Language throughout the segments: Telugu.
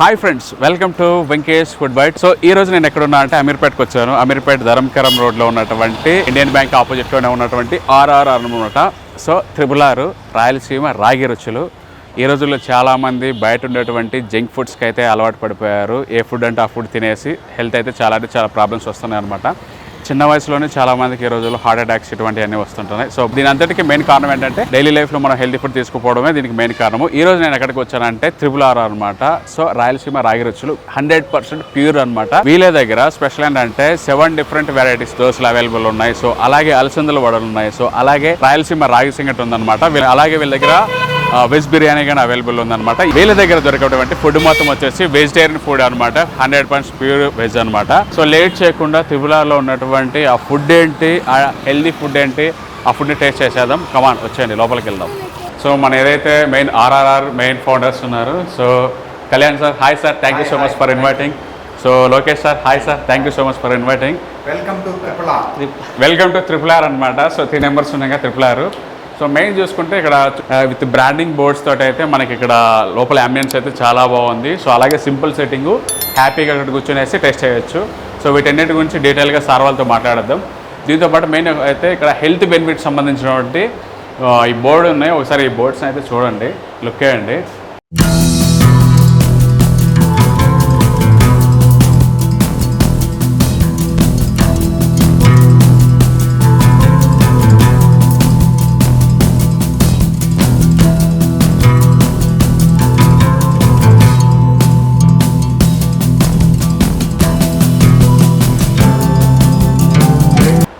Hi friends welcome to Venkatesh food bite so ఈ రోజు నేను ఎక్కడ ఉన్నా అంటే అమీర్పేటకి వచ్చాను. అమీర్పేట ధరంకరం రోడ్లో ఉన్నటువంటి ఇండియన్ బ్యాంక్ ఆపోజిట్లోనే ఉన్నటువంటి ఆర్ఆర్ఆర్ అనమాట సో త్రిబుల్ ఆరు రాయలసీమ రాగి రుచులు ఈ రోజుల్లో చాలామంది బయట ఉండేటువంటి జంక్ ఫుడ్స్కి అయితే అలవాటు పడిపోయారు. ఏ ఫుడ్ అంటే ఆ ఫుడ్ తినేసి హెల్త్ అయితే చాలా అంటే చాలా ప్రాబ్లమ్స్ వస్తున్నాయి అనమాట చిన్న వయసులోనే చాలా మందికి ఈ రోజుల్లో హార్ట్ అటాక్స్ ఇటువంటివన్నీ వస్తుంటున్నాయి. సో దీని అంతటికి మెయిన్ కారణం ఏంటంటే డైలీ లైఫ్లో మనం హెల్తీ ఫుడ్ తీసుకుపోవడమే దీనికి మెయిన్ కారణము. ఈ రోజు నేను ఎక్కడికి వచ్చానంటే త్రిబుల్ ఆర్ అనమాట so Rayalaseema Ragi Ruchulu hundred percent pure అనమాట వీళ్ళ దగ్గర స్పెషల్ ఏంటంటే సెవెన్ డిఫరెంట్ వెరైటీస్ దోశలు అవైలబుల్ ఉన్నాయి. సో అలాగే అలసందల వడలు ఉన్నాయి. సో అలాగే రాయలసీమ రాగి సింగట్ ఉందన్నమాట. వీళ్ళ- అలాగే వీళ్ళ దగ్గర వెజ్ బిర్యానీ కానీ అవైలబుల్ ఉందన్నమాట. వీళ్ళ దగ్గర దొరికేటువంటి ఫుడ్ మొత్తం వచ్చేసి వెజిటేరియన్ ఫుడ్ అనమాట హండ్రెడ్ పర్సెంట్ ప్యూర్ వెజ్ అనమాట సో లేట్ చేయకుండా త్రిపులాలో ఉన్నటువంటి ఆ ఫుడ్ ఏంటి ఆ హెల్దీ ఫుడ్ ఏంటి ఆ ఫుడ్ని టేస్ట్ చేసేద్దాం. కమాన్ వచ్చేయండి లోపలికి వెళ్దాం. సో మన ఏదైతే మెయిన్ ఆర్ఆర్ఆర్ మెయిన్ ఫౌండర్స్ ఉన్నారు so Kalyan sir hi sir thank you so much for inviting so Lokesh sir hi sir thank you so much for inviting welcome to triple R welcome to triple R అనమాట సో త్రీ నెంబర్స్ ఉన్నాయి త్రిపుల్ ఆర్ సో మెయిన్ చూసుకుంటే ఇక్కడ విత్ బ్రాండింగ్ బోర్డ్స్ తోటి అయితే మనకి ఇక్కడ లోపల అంబియన్స్ అయితే చాలా బాగుంది. సో అలాగే సింపుల్ సెట్టింగ్ హ్యాపీగా అక్కడ కూర్చొనేసి టెస్ట్ చేయొచ్చు. సో వీటన్నిటి గురించి డీటెయిల్గా సార్ వాళ్ళతో మాట్లాడదాం దీంతో పాటు మెయిన్ అయితే ఇక్కడ హెల్త్ బెనిఫిట్స్ సంబంధించినటువంటి ఈ బోర్డు ఉన్నాయి. ఒకసారి ఈ బోర్డ్స్ అయితే చూడండి. లుక్ చేయండి.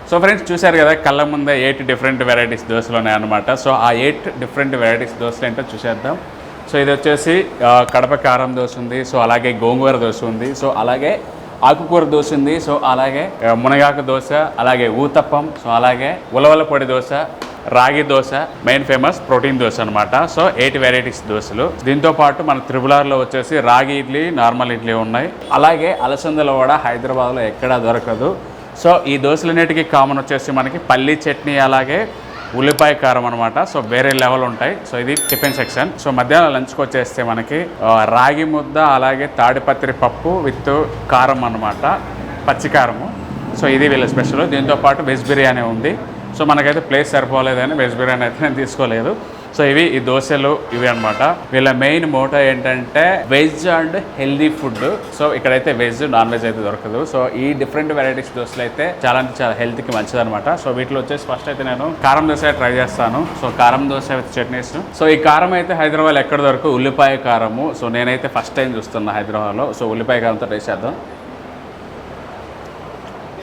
సో ఫ్రెండ్స్ చూశారు కదా కళ్ళ ముందే ఎయిట్ డిఫరెంట్ వెరైటీస్ దోశలు ఉన్నాయన్నమాట. సో ఆ ఎయిట్ డిఫరెంట్ వెరైటీస్ దోశలు ఏంటో చూసేద్దాం. సో ఇది వచ్చేసి కడప కారం దోశ ఉంది. సో అలాగే గోంగూర దోశ ఉంది. సో అలాగే ఆకుకూర దోశ ఉంది. సో అలాగే మునగాకు దోశ అలాగే ఊతప్పం సో అలాగే ఉలవల పొడి dosa ragi dosa main famous protein dosa అనమాట సో ఎయిట్ వెరైటీస్ దోశలు. దీంతో పాటు మన త్రిబులార్లో వచ్చేసి రాగి ఇడ్లీ నార్మల్ ఇడ్లీ ఉన్నాయి. అలాగే అలసందల కూడా హైదరాబాద్లో ఎక్కడా దొరకదు. సో ఈ దోశలన్నిటికీ కామన్ వచ్చేసి మనకి పల్లీ చట్నీ అలాగే ఉల్లిపాయ కారం అనమాట సో వేరే లెవెల్ ఉంటాయి. సో ఇది టిఫిన్ సెక్షన్ సో మధ్యాహ్నం లంచ్కి వచ్చేస్తే మనకి రాగి ముద్ద అలాగే తాడిపత్రి పప్పు విత్ కారం అనమాట పచ్చికారము. సో ఇది వీళ్ళ స్పెషల్ దీంతో పాటు వెజ్ బిర్యానీ ఉంది. సో మనకైతే ప్లేస్ సరిపోలేదని వెజ్ బిర్యానీ అయితే నేను తీసుకోలేదు. సో ఇవి ఈ దోశలు ఇవి అన్నమాట. వీళ్ళ మెయిన్ మోటో ఏంటంటే veg and healthy food. So ఇక్కడైతే వెజ్ నాన్ వెజ్ అయితే దొరకదు. సో ఈ డిఫరెంట్ వెరైటీస్ దోశలు అయితే చాలా అంటే చాలా హెల్త్కి మంచిది అనమాట సో వీటిలో వచ్చేసి ఫస్ట్ అయితే నేను కారం దోశ ట్రై చేస్తాను. సో కారం దోశ విత్ చట్నీస్. సో ఈ కారం అయితే హైదరాబాద్ ఎక్కడ దొరకదు ఉల్లిపాయ కారము. సో నేనైతే ఫస్ట్ టైం చూస్తున్నా హైదరాబాద్లో. సో ఉల్లిపాయ కారంతో ట్రై చేద్దాం.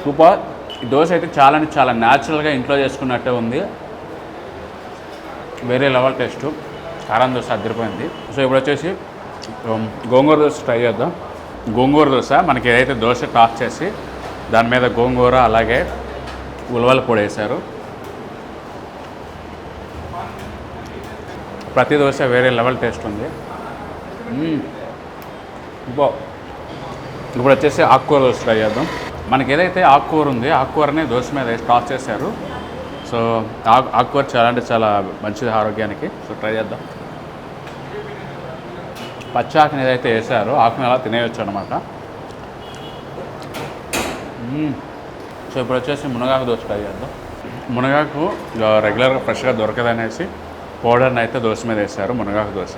సూపర్. ఈ దోశ అయితే చాలా అంటే చాలా న్యాచురల్గా ఇంట్లో చేసుకున్నట్టే ఉంది. వేరే లెవెల్ టేస్ట్. కారం దోశ అదిరిపోయింది సో ఇప్పుడు వచ్చేసి um, గోంగూర దోశ ట్రై చేద్దాం. గోంగూర దోశ మనకి ఏదైతే దోశ టాస్ చేసి దాని మీద గోంగూర అలాగే ఉలవల పొడి వేశారు. ప్రతి దోశ వేరే లెవెల్ టేస్ట్ ఉంది. బా. ఇప్పుడు వచ్చేసి ఆకుకూర దోశ ట్రై చేద్దాం. మనకి ఏదైతే ఆకుకూర ఉంది ఆకుకూరని దోశ మీద టాస్ చేశారు. సో ఆకు ఆకుకూర చాలా అంటే చాలా మంచిది ఆరోగ్యానికి. సో ట్రై చేద్దాం. పచ్చి ఆకుని ఏదైతే వేసారో ఆకుని అలా తినేయచ్చు అనమాట సో ఇప్పుడు వచ్చేసి మునగాకు దోశ ట్రై చేద్దాం. మునగాకు రెగ్యులర్గా ఫ్రెష్గా దొరకదనేసి పౌడర్ని అయితే దోశ మీద వేసారు మునగాకు దోశ.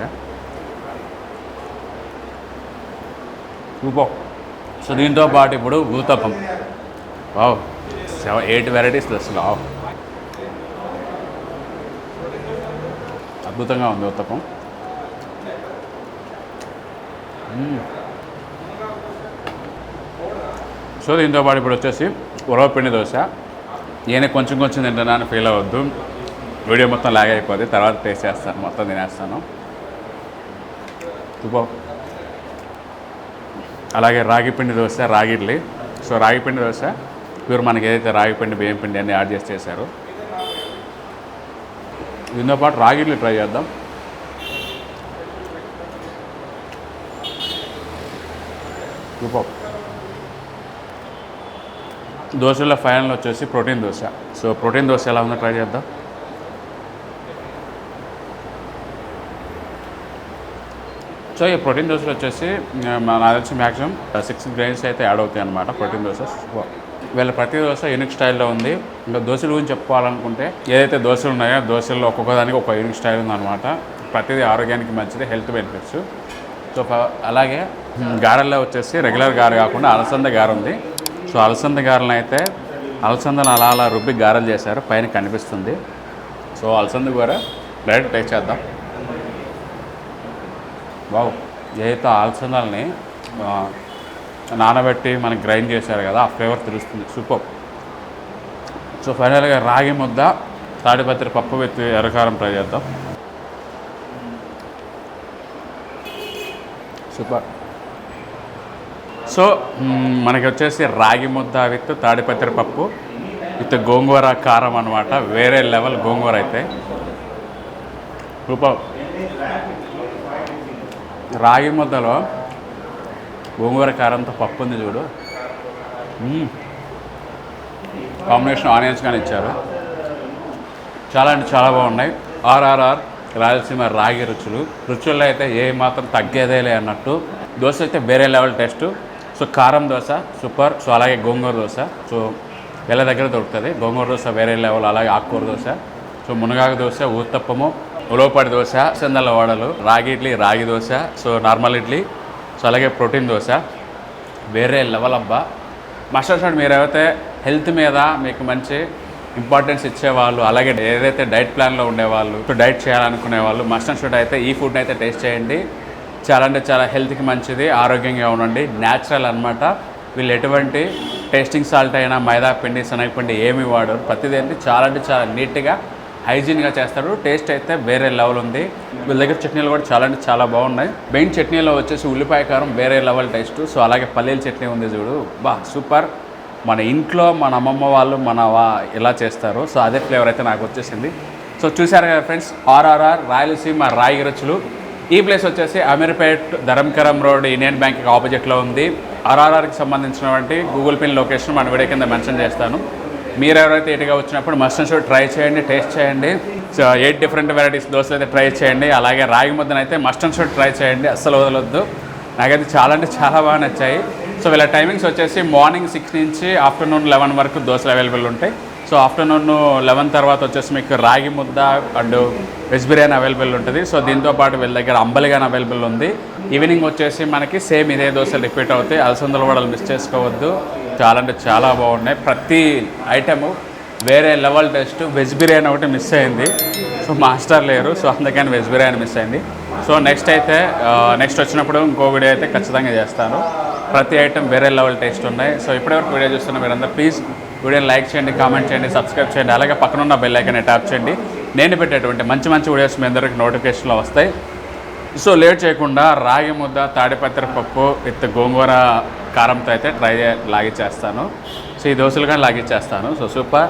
సూపర్ సో దీంతో పాటు ఇప్పుడు uttapam. Wow. Seven eight varieties దోశలు. వావ్. అద్భుతంగా ఉంది ఉత్తపం. సో దీంతో పాటు ఇప్పుడు వచ్చేసి ఉరవపిండి దోశ. నేను కొంచెం కొంచెం తింటున్నాను ఫీల్ అవ్వద్దు. వీడియో మొత్తం లాగ్ అయిపోద్ది. తర్వాత టేస్ట్ చేస్తాను. మొత్తం తినేస్తాను. తుపో అలాగే రాగి పిండి దోశ రాగి ఇడ్లీ. సో రాగి పిండి దోశ వీరు మనకి ఏదైతే రాగి పిండి బియ్యం పిండి అన్నీ యాడ్ చేసి చేశారు. దీంతో పాటు రాగి ఇడ్లీ ట్రై చేద్దాం. సూపర్. దోశలో ఫైనల్ వచ్చేసి protein dosa. So protein dosa ఎలా ఉందో ట్రై చేద్దాం. సో ఈ ప్రోటీన్ దోశలు వచ్చేసి నా నాకు తెలిసి మ్యాక్సిమం సిక్స్ గ్రెయిన్స్ అయితే యాడ్ అవుతాయి అనమాట ప్రోటీన్ దోశ. వీళ్ళ ప్రతి దోశ యూనిక్ స్టైల్లో ఉంది. ఇంకా దోశల గురించి చెప్పుకోవాలనుకుంటే ఏదైతే దోశలు ఉన్నాయో దోశల్లో ఒక్కొక్క దానికి ఒక యూనిక్ స్టైల్ ఉందన్నమాట. ప్రతిదీ ఆరోగ్యానికి మంచిది హెల్త్ బెనిఫిట్స్ సో అలాగే గారెల్లో వచ్చేసి రెగ్యులర్ గారు కాకుండా అలసంద గారు ఉంది. సో అలసంద గారెలను అయితే అలసందను అలా అలా రుబ్బి గారెలు చేశారు. పైన కనిపిస్తుంది. సో అలసంద కూర డైరెక్ట్ టేస్ట్ చేద్దాం. బావు ఏదైతే అలసందాలని నానబెట్టి మనకి గ్రైండ్ చేశారు కదా ఆ ఫ్లేవర్ తెలుస్తుంది. సూపర్ సో ఫైనల్గా రాగి ముద్ద తాడిపత్రి పప్పు విత్ ఎర్రకారం ట్రై చేద్దాం. సూపర్ సో మనకి వచ్చేసి రాగి ముద్ద విత్ తాడిపత్రి పప్పు విత్ గోంగూర కారం అనమాట వేరే లెవెల్ గోంగూర అయితే. సూపర్ రాగి ముద్దలో గోంగూర కారంతో పప్పు ఉంది చూడు. కాంబినేషన్ ఆనియన్స్ కానీ ఇచ్చారు. చాలా అంటే చాలా బాగున్నాయి. ఆర్ఆర్ఆర్ రాయలసీమ రాగి రుచులు. రుచుల్లో అయితే ఏ మాత్రం తగ్గేదేలే అన్నట్టు. దోశ అయితే వేరే లెవెల్ టేస్ట్. సో కారం దోశ సూపర్. సో అలాగే గోంగూర దోశ. సో వీళ్ళ దగ్గర దొరుకుతుంది. గోంగూర దోశ వేరే లెవెల్ అలాగే ఆకుకూర దోశ. సో మునగాకు దోశ ఊత్తప్పము ఉలవపాటి దోశ చందల వడలు ragi idli ragi dosa. So normal idli. So అలాగే ప్రోటీన్ దోశ. వేరే లెవెల్ అబ్బా. మస్టర్డ్ షాట్ మీరు ఏవైతే హెల్త్ మీద మీకు మంచి ఇంపార్టెన్స్ ఇచ్చేవాళ్ళు అలాగే ఏదైతే డైట్ ప్లాన్లో ఉండేవాళ్ళు డైట్ చేయాలనుకునే వాళ్ళు మస్టర్డ్ షాట్ అయితే ఈ ఫుడ్ అయితే టేస్ట్ చేయండి. చాలా అంటే చాలా హెల్త్కి మంచిది ఆరోగ్యంగా ఉండండి. న్యాచురల్ అన్నమాట. వీళ్ళు ఎటువంటి టేస్టింగ్ సాల్ట్ అయినా మైదా పిండి శనగపిండి ఏమి వాడరు. ప్రతిదీ అంటే చాలా అంటే చాలా నీట్గా హైజీన్గా చేస్తారు. టేస్ట్ అయితే వేరే లెవెల్ ఉంది. వీళ్ళ దగ్గర చట్నీలు కూడా చాలా అంటే చాలా బాగున్నాయి. మెయిన్ చట్నీలో వచ్చేసి ఉల్లిపాయ కారం వేరే లెవెల్ టేస్ట్. సో అలాగే పల్లీల చట్నీ ఉంది చూడు. బా సూపర్. మన ఇంట్లో మన అమ్మమ్మ వాళ్ళు మన ఎలా చేస్తారు. సో అదే ఫ్లేవర్ అయితే నాకు వచ్చేసింది. సో చూసారు కదా ఫ్రెండ్స్ ఆర్ఆర్ఆర్ రాయలసీమ రాయి రుచులు ఈ ప్లేస్ వచ్చేసి అమీర్పేట్ ధరంకరం రోడ్ ఇండియన్ బ్యాంక్కి ఆపోజిట్లో ఉంది. ఆర్ఆర్ఆర్కి సంబంధించినటువంటి గూగుల్ పిన్ లొకేషన్ మన వీడియో కింద మెన్షన్ చేస్తాను. మీరు ఎవరైతే ఇటుగా వచ్చినప్పుడు మస్టర్డ్ షో ట్రై చేయండి టేస్ట్ చేయండి. సో ఎయిట్ డిఫరెంట్ వెరైటీస్ దోశలు అయితే ట్రై చేయండి. అలాగే రాగి ముద్దను అయితే మస్టర్డ్ షో ట్రై చేయండి. అస్సలు వదలొద్దు. నాకైతే చాలా అంటే చాలా బాగా నచ్చాయి. సో వీళ్ళ టైమింగ్స్ వచ్చేసి మార్నింగ్ సిక్స్ నుంచి ఆఫ్టర్నూన్ లెవెన్ వరకు దోశలు అవైలబుల్ ఉంటాయి. సో ఆఫ్టర్నూన్ లెవెన్ తర్వాత వచ్చేసి మీకు ragi mudda and veg biryani available ఉంటుంది. సో దీంతో పాటు వీళ్ళ దగ్గర అంబలిగాన్ అవైలబుల్ ఉంది. ఈవినింగ్ వచ్చేసి మనకి సేమ్ ఇదే దోశలు రిపీట్ అవుతాయి. అలసందలు వడలు మిస్ చేసుకోవద్దు. చాలా అంటే చాలా బాగున్నాయి. ప్రతి ఐటెము వేరే లెవెల్ టెస్ట్ వెజ్ బిర్యానీ ఒకటి మిస్ అయింది. సో మాస్టర్ లేరు. సో అందుకని వెజ్ బిర్యానీ మిస్ అయింది. సో నెక్స్ట్ అయితే నెక్స్ట్ వచ్చినప్పుడు ఇంకో వీడియో అయితే ఖచ్చితంగా చేస్తాను. ప్రతి ఐటెం వేరే లెవెల్ టేస్ట్ ఉన్నాయి. సో ఇప్పటివరకు వీడియో చూస్తున్న మీరందరూ ప్లీజ్ వీడియోని లైక్ చేయండి కామెంట్ చేయండి సబ్స్క్రైబ్ చేయండి. అలాగే పక్కన ఉన్న బెల్ ఐకన్ ట్యాప్ చేయండి. నేను పెట్టేటువంటి మంచి మంచి వీడియోస్ మీ అందరికి నోటిఫికేషన్లో వస్తాయి. సో లేట్ చేయకుండా రాగి ముద్ద తాడిపత్రి పప్పు విత్ గోంగూర కారంతో అయితే ట్రై లాగిచ్చేస్తాను. సో ఈ దోశలు కానీ లాగిచ్చేస్తాను. So super.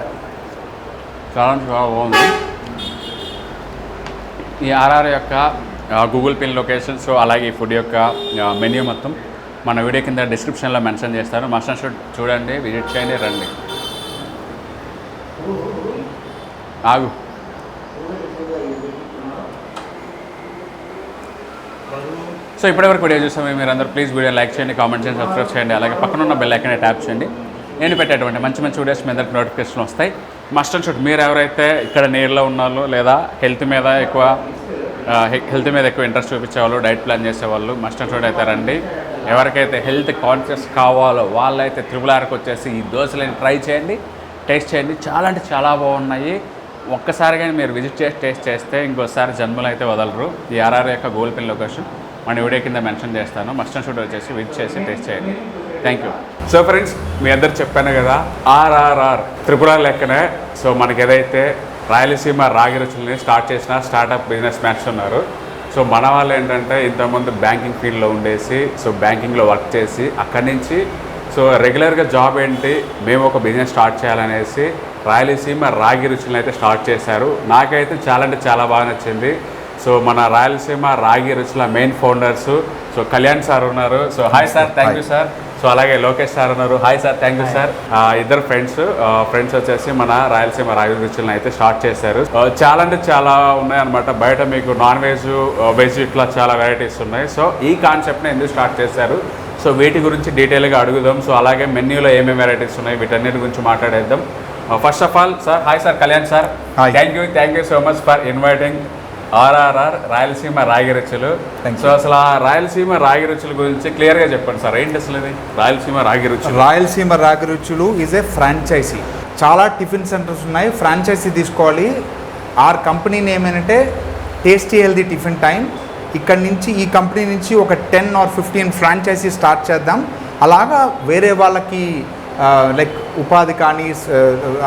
కారం బాగుంది. ఈ ఆర్ఆర్ యొక్క గూగుల్ పిన్ లొకేషన్ సో అలాగే ఈ ఫుడ్ యొక్క మెన్యూ మొత్తం మన వీడియో కింద డిస్క్రిప్షన్లో మెన్షన్ చేస్తాను. మస్టర్డ్ షూట్ చూడండి విజిట్ చేయండి రండి. ఆగు. సో ఇప్పటివరకు వీడియో చూసామే మీరు అందరూ ప్లీజ్ వీడియో లైక్ చేయండి కామెంట్ చేయండి సబ్స్క్రైబ్ చేయండి. అలాగే పక్కన ఉన్న బెల్ ఐకన్ ట్యాప్ చేయండి. నేను పెట్టేటువంటి మంచి మంచి వీడియోస్ మీ అందరికి నోటిఫికేషన్ వస్తాయి. మస్ట్ అండ్ షూట్ మీరు ఎవరైతే ఇక్కడ నీళ్ళలో ఉన్నారో లేదా హెల్త్ మీద ఎక్కువ హెల్త్ మీద ఎక్కువ ఇంట్రెస్ట్ చూపించేవాళ్ళు డైట్ ప్లాన్ చేసేవాళ్ళు మస్ట్ అండ్ షూట్ అయితే రండి. ఎవరికైతే హెల్త్ కాన్షియస్ కావాలో వాళ్ళైతే త్రిబుల్ ఆర్కి వచ్చేసి ఈ దోశలని ట్రై చేయండి టేస్ట్ చేయండి. చాలా అంటే చాలా బాగున్నాయి. ఒక్కసారిగా మీరు విజిట్ చేసి టేస్ట్ చేస్తే ఇంకోసారి జన్మలు అయితే వదలరు. ఈ ఆర్ఆర్ యొక్క గోల్పెన్ లొకేషన్ మన వీడియో కింద మెన్షన్ చేస్తాను. మస్ట్ అండ్ షూట్ వచ్చేసి విజిట్ చేసి టేస్ట్ చేయండి. థ్యాంక్ యూ సో ఫ్రెండ్స్ మీ అందరు చెప్పాను కదా ఆర్ఆర్ఆర్ త్రిపుర లెక్కనే. సో మనకి ఏదైతే రాయలసీమ రాగి రుచుల్ని స్టార్ట్ చేసిన స్టార్టప్ బిజినెస్ మ్యాన్స్ ఉన్నారు. సో మన వాళ్ళు ఏంటంటే ఇంతకుముందు బ్యాంకింగ్ ఫీల్డ్లో ఉండేసి సో బ్యాంకింగ్లో వర్క్ చేసి అక్కడి నుంచి సో రెగ్యులర్గా జాబ్ ఏంటి మేము ఒక బిజినెస్ స్టార్ట్ చేయాలనేసి రాయలసీమ రాగి రుచులను అయితే స్టార్ట్ చేశారు. నాకైతే చాలా అంటే చాలా బాగా నచ్చింది. సో మన రాయలసీమ రాగి రుచుల main founders so Kalyan sir ఉన్నారు. So hi sir thank you sir so అలాగే లోకేష్ సార్ ఉన్నారు. Hi sir thank you sir ఇద్దరు ఫ్రెండ్స్ ఫ్రెండ్స్ వచ్చేసి మన రాయలసీమ రాగి రుచులను అయితే స్టార్ట్ చేశారు. చాలా అంటే చాలా ఉన్నాయన్నమాట. బయట మీకు నాన్ వెజ్ వెజ్ ఇట్లా చాలా వెరైటీస్ ఉన్నాయి. సో ఈ కాన్సెప్ట్ని ఎందుకు స్టార్ట్ చేశారు? సో వీటి గురించి డీటెయిల్గా అడుగుదాం. సో అలాగే మెన్యూలో ఏమేమి వెరైటీస్ ఉన్నాయి? వీటన్నిటి గురించి మాట్లాడేద్దాం. First of all sir hi sir Kalyan sir. Thank you thank you so much for inviting RRR Rayalaseema Ragiruchulu so అసలు ఆ రాయలసీమ రాగి రుచుల గురించి క్లియర్గా చెప్పండి సార్. ఏంటి అసలు ఇది? రాయలసీమ రాగి Ruchulu. Rayalaseema Ragi Ruchulu is a franchise చాలా టిఫిన్ సెంటర్స్ ఉన్నాయి. ఫ్రాంచైజీ తీసుకోవాలి. ఆర్ కంపెనీ నేమ్ ఏంటంటే టేస్టీ హెల్దీ టిఫిన్ టైం ఇక్కడ నుంచి ఈ కంపెనీ నుంచి ఒక ten or fifteen franchise start చేద్దాం. అలాగా వేరే వాళ్ళకి లైక్ ఉపాధి కానీ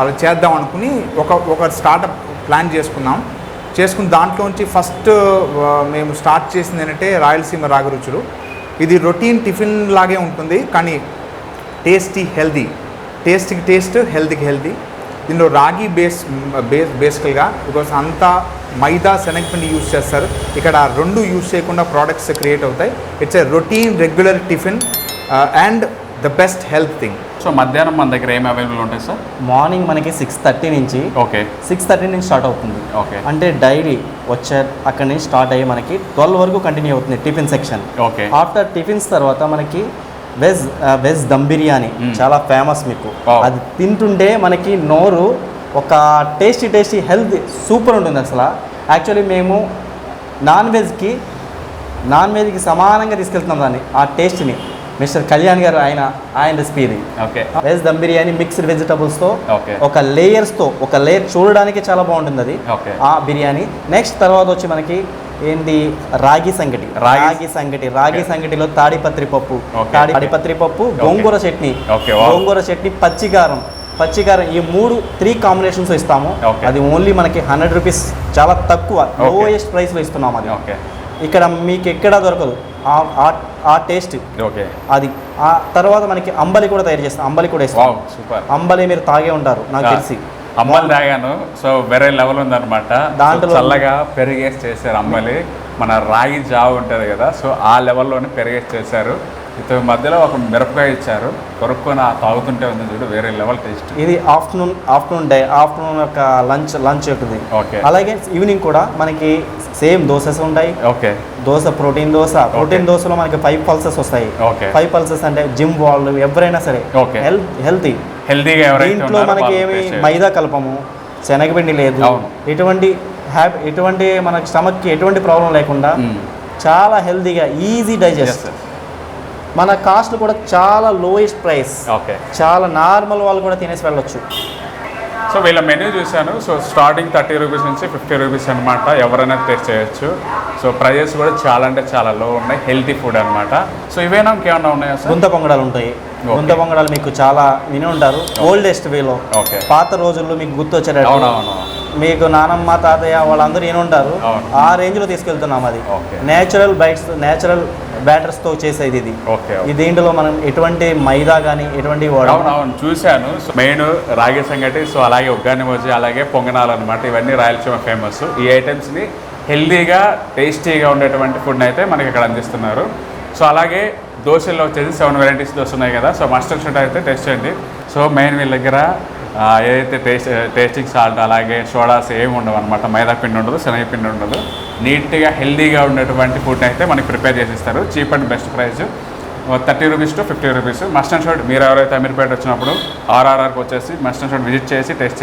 అలా చేద్దాం అనుకుని ఒక ఒక స్టార్టప్ ప్లాన్ చేసుకున్నాం. చేసుకుని దాంట్లోంచి ఫస్ట్ మేము స్టార్ట్ చేసింది ఏంటంటే రాయలసీమ రాగరుచులు ఇది రొటీన్ టిఫిన్ లాగే ఉంటుంది కానీ టేస్టీ హెల్దీ. టేస్ట్కి టేస్ట్ హెల్తీకి హెల్దీ దీనిలో రాగి బేస్ బేస్ బేసికల్గా బికాస్ అంతా మైదా శనగపిండి యూజ్ చేస్తారు. ఇక్కడ రెండు యూజ్ చేయకుండా ప్రోడక్ట్స్ క్రియేట్ అవుతాయి. It's a routine regular tiffin and the best health thing so మధ్యాహ్నం మన దగ్గర ఏమి అవైలబుల్ ఉంటాయి సార్? మార్నింగ్ మనకి సిక్స్ థర్టీ నుంచి ఓకే. సిక్స్ థర్టీ నుంచి స్టార్ట్ అవుతుంది. ఓకే. అంటే డైలీ వచ్చే అక్కడి నుంచి స్టార్ట్ అయ్యి మనకి ట్వెల్వ్ వరకు కంటిన్యూ అవుతుంది tiffin section okay. After tiffins తర్వాత మనకి వెజ్ వెజ్ దమ్ బిర్యానీ. చాలా ఫేమస్ మీకు. అది తింటుంటే మనకి నోరు ఒక టేస్టీ టేస్టీ హెల్త్ సూపర్ ఉంటుంది అసలు. యాక్చువల్లీ మేము నాన్ వెజ్కి నాన్ వెజ్కి సమానంగా తీసుకెళ్తున్నాం దాన్ని ఆ టేస్ట్ని మిస్టర్ కళ్యాణ్ గారు ఆయన ఆయన రెసిపీ ఇది. Okay. Veg dum biryani mixed వెజిటబుల్స్తో ఒక లేయర్స్తో ఒక లేయర్ చూడడానికి చాలా బాగుంటుంది అది ఆ బిర్యానీ. నెక్స్ట్ తర్వాత వచ్చి మనకి ఏంటి రాగి సంగటి. రాగి- సంగటి. రాగి. సంగటిలో తాడిపత్రి పప్పు. తాడిపత్రి పప్పు గోంగూర చట్నీ. గోంగూర చట్నీ పచ్చికారం పచ్చికారం ఈ మూడు త్రీ కాంబినేషన్స్ ఇస్తాము. అది ఓన్లీ మనకి హండ్రెడ్ రూపీస్ చాలా తక్కువ. లోయెస్ట్ ప్రైస్లో ఇస్తున్నాం అది. ఓకే. ఇక్కడ మీకు ఎక్కడా దొరకదు. ఆ- టేస్ట్ ఓకే అది. ఆ తర్వాత మనకి అంబలి కూడా తయారు చేస్తాం. అంబలి కూడా ఇస్తాం సూపర్ అంబలి మీరు తాగే ఉంటారు నాకు. తెలిసి. అమ్మలు తాగాను. సో వేరే లెవెల్ ఉందన్నమాట. దాంట్లో- చల్లగా పెరిగేసి చేశారు అమ్మలి మన రాగి జావ ఉంటుంది కదా సో ఆ లెవెల్లోనే పెరిగేసి చేశారు. ఇతని మధ్యలో ఒక మిరపకాయ ఇచ్చారు కొరుక్కొని తాగుతుంటే ఉంది చూడు వేరే లెవెల్ టేస్ట్ ఇది ఆఫ్టర్నూన్ ఆఫ్టర్నూన్ డే ఆఫ్టర్నూన్ యొక్క లంచ్ లంచ్ ఉంటుంది ఓకే. అలాగే ఈవినింగ్ కూడా మనకి సేమ్ దోసెస్ ఉంటాయి. Okay. Dosa protein dosa. Protein దోశలో మనకి ఫైవ్ పల్సెస్ వస్తాయి. ఓకే. ఫైవ్ పల్సెస్ అంటే జిమ్ వాళ్ళు ఎవరైనా సరే Okay. హెల్త్ హెల్తీ హెల్తీగా దీంట్లో మనకి ఏమి. మైదా కలపము శనగపిండి లేదు. ఎటువంటి హ్యాబ్ ఎటువంటి మనకి స్టమక్కి ఎటువంటి ప్రాబ్లం లేకుండా మ్మ్. చాలా హెల్తీగా ఈజీ డైజెస్ట్. మన కాస్ట్ కూడా చాలా లోయెస్ట్ ప్రైస్ ఓకే. చాలా నార్మల్ వాళ్ళు కూడా తినేసి వెళ్ళొచ్చు. సో వీళ్ళ మెనూ చూశాను. సో స్టార్టింగ్ థర్టీ రూపీస్ నుంచి ఫిఫ్టీ రూపీస్ అనమాట ఎవరైనా టేస్ట్ చేయొచ్చు. సో ప్రైజెస్ కూడా చాలా అంటే చాలా లో ఉన్నాయి. హెల్తీ ఫుడ్ అనమాట సో ఇవేనా ఇంకేమన్నా ఉన్నాయా గుంత పొంగడాలు ఉంటాయి. గుంత పొంగడాలు మీకు చాలా విని ఉంటారు. ఓల్డెస్ట్ వేలో ఓకే. పాత రోజుల్లో మీకు గుర్తొచ్చేటట్టు అవునవును. మీకు నానమ్మ తాతయ్య వాళ్ళందరూ అవును. ఆ రేంజ్లో తీసుకెళ్తున్నాం అది. నేచురల్ బైట్స్ నేచురల్ బ్యాటర్స్తో చేసేది ఇది. ఓకే ఈ దీంట్లో మనం ఎటువంటి మైదా కానీ ఎటువంటి. అవునవును చూశాను. సో మెయిన్ రాగి సంగటి సో అలాగే ఉగ్గాని మోజి అలాగే పొంగనాలు అనమాట ఇవన్నీ రాయలసీమ ఫేమస్ ఈ ఐటమ్స్ని హెల్దీగా టేస్టీగా ఉండేటువంటి ఫుడ్ని అయితే మనకి ఇక్కడ అందిస్తున్నారు. సో అలాగే దోశల్లో వచ్చేసి సెవెన్ వెరైటీస్ దోశ ఉన్నాయి కదా. సో మస్టర్డ్ షూట్ అయితే టేస్ట్ చేయండి. సో మెయిన్ వీళ్ళ దగ్గర ఏదైతే టేస్ట్ టేస్టింగ్ సాల్ట్ అలాగే సోడాస్ ఏమి ఉండవు అనమాట మైదా పిండి ఉండదు శనగ పిండి ఉండదు. నీట్గా హెల్దీగా ఉండేటువంటి ఫుడ్ని అయితే మనకి ప్రిపేర్ చేసి ఇస్తారు cheap and best price. Thirty rupees to fifty rupees. Must and should మీరు ఎవరైతే అమీర్పేట వచ్చినప్పుడు ఆర్ఆర్ఆర్కి వచ్చేసి మస్ట్ అండ్ షాట్ విజిట్ చేసి టెస్ట్